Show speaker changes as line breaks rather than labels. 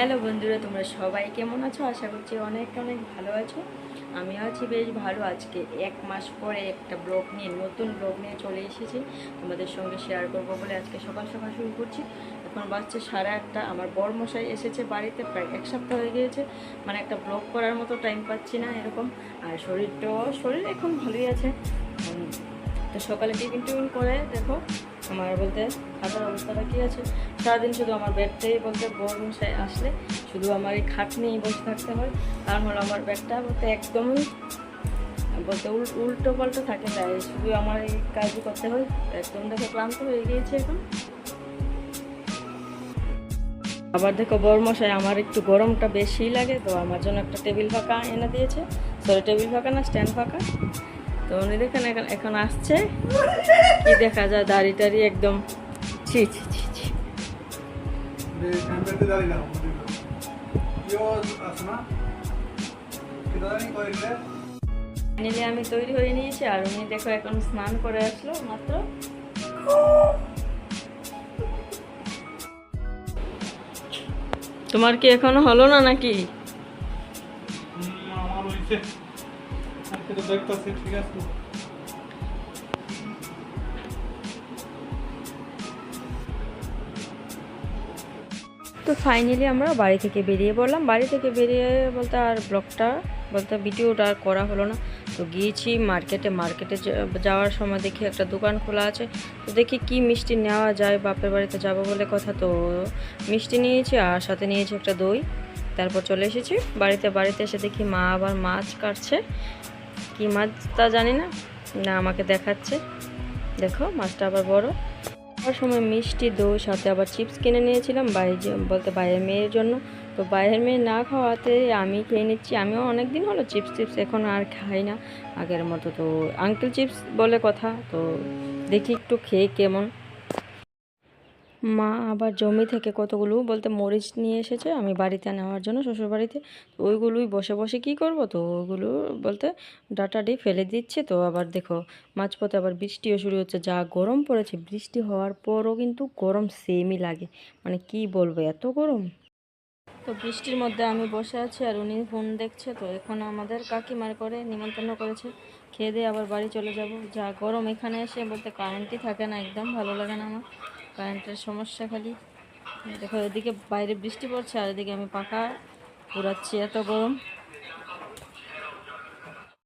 Hello বন্ধুরা, তোমরা সবাই কেমন আছো? আশা করছি অনেক অনেক ভালো আছো। আমি আছি বেশ ভালো। আজকে এক মাস পরে একটা ব্লগ নিয়ে, নতুন ব্লগ নিয়ে চলে এসেছি। তোমাদের সঙ্গে শেয়ার করব বলে আজকে সকাল সকাল শুরু করছি। এখন বাচ্চা সাড়ে আটটা। আমার বর মশাই এসেছে বাড়িতে, প্রায় এক সপ্তাহ হয়ে গিয়েছে। মানে একটা ব্লগ করার মতো টাইম পাচ্ছি না এরকম। আর শরীরটাও, শরীর এখন ভালোই আছে। তো সকালে টিফিন টিফিন করে, দেখো। আমার বলতে খাটার অবস্থাটা কী আছে? সারাদিন শুধু আমার ব্যাগটাই বলতে বড় মশাই আসলে, শুধু আমার এই খাট নিয়েই বসে থাকতে হয়। কারণ হলো আমার ব্যাগটা বলতে একদমই বলতে উল, উল্টো পাল্টো থাকে তাই, শুধু আমার এই কাজই করতে হয়। একদম দেখো ক্লান্ত হয়ে গিয়েছে এখন। আবার দেখো বরমশাই আমার একটু গরমটা বেশি লাগে, তো আমার জন্য একটা টেবিল ফাঁকা এনে দিয়েছে। সরি, টেবিল ফাঁকা না, স্ট্যান্ড ফাঁকা। তো উনি দেখেন এখন এখন আসছে। কি দেখা যায়? দাড়ি টাড়ি একদম ছি ছি ছি ছি।
টেম্পারেচার দাঁড়িয়ে না আছে না? এটা জানি কইলে?
ফাইনালি আমি তৈরি হয়ে নিয়েছি আর উনি দেখো এখন স্নান করে আসলো মাত্র। তোমার কি এখনও হলো না নাকি?
আমার তো
তো ফাইনালি আমরা বাড়ি থেকে বেরিয়ে পড়লাম। বাড়ি থেকে বেরিয়ে বলতে আর ব্লগটা বলতে ভিডিওটা আর করা হলো না। তো গিয়েছি মার্কেটে মার্কেটে যাওয়ার সময় দেখি একটা দোকান খোলা আছে। তো দেখি কি মিষ্টি নেওয়া যায়, বাপের বাড়িতে যাব বলে কথা। তো মিষ্টি নিয়েছি আর সাথে নিয়েছি একটা দই। তারপর চলে এসেছি বাড়িতে বাড়িতে এসে দেখি মা আবার মাছ কাটছে। কি মাছ তা জানি না। না, আমাকে দেখাচ্ছে। দেখো, মাছটা আবার বড়। আবার সময় মিষ্টি, দই, সাথে আবার চিপস কিনে নিয়েছিলাম বাইরে বলতে বাইরের মেয়ের জন্য। তো বাইরের মেয়ে না খাওয়াতে আমি খেয়ে নিচ্ছি। আমিও অনেক দিন হলো চিপস টিপস এখন আর খাই না। আগের মতো তো আঙ্কেল চিপস বলে কথা। তো দেখি একটু খেয়ে কেমন। মা আবার জমি থেকে কতগুলো বলতে মরিচ নিয়ে এসেছে, আমি বাড়িতে নেওয়ার জন্য শ্বশুর বাড়িতে তো ওইগুলোই বসে বসে কি করব? তো ওইগুলো বলতে ডাটাডি ফেলে দিচ্ছে। তো আবার দেখো, মাঝপথে আবার বৃষ্টিও শুরু হচ্ছে। যা গরম পড়েছে, বৃষ্টি হওয়ার পরও কিন্তু গরম সেমই লাগে। মানে কি বলব, এত গরম? তো বৃষ্টির মধ্যে আমি বসে আছি আর উনি ফোন দেখছে। তো এখন আমাদের কাকিমার করে নিমন্ত্রণ করেছে। খেয়ে দিয়ে আবার বাড়ি চলে যাব। যা গরম এখানে এসে বলতে কারেন্টই থাকে না, একদম ভালো লাগে না আমার। কারেন্টের সমস্যা খালি। দেখো, এদিকে বাইরে বৃষ্টি পড়ছে, আর এদিকে আমি পাখা পুরাচ্ছি এত গরম।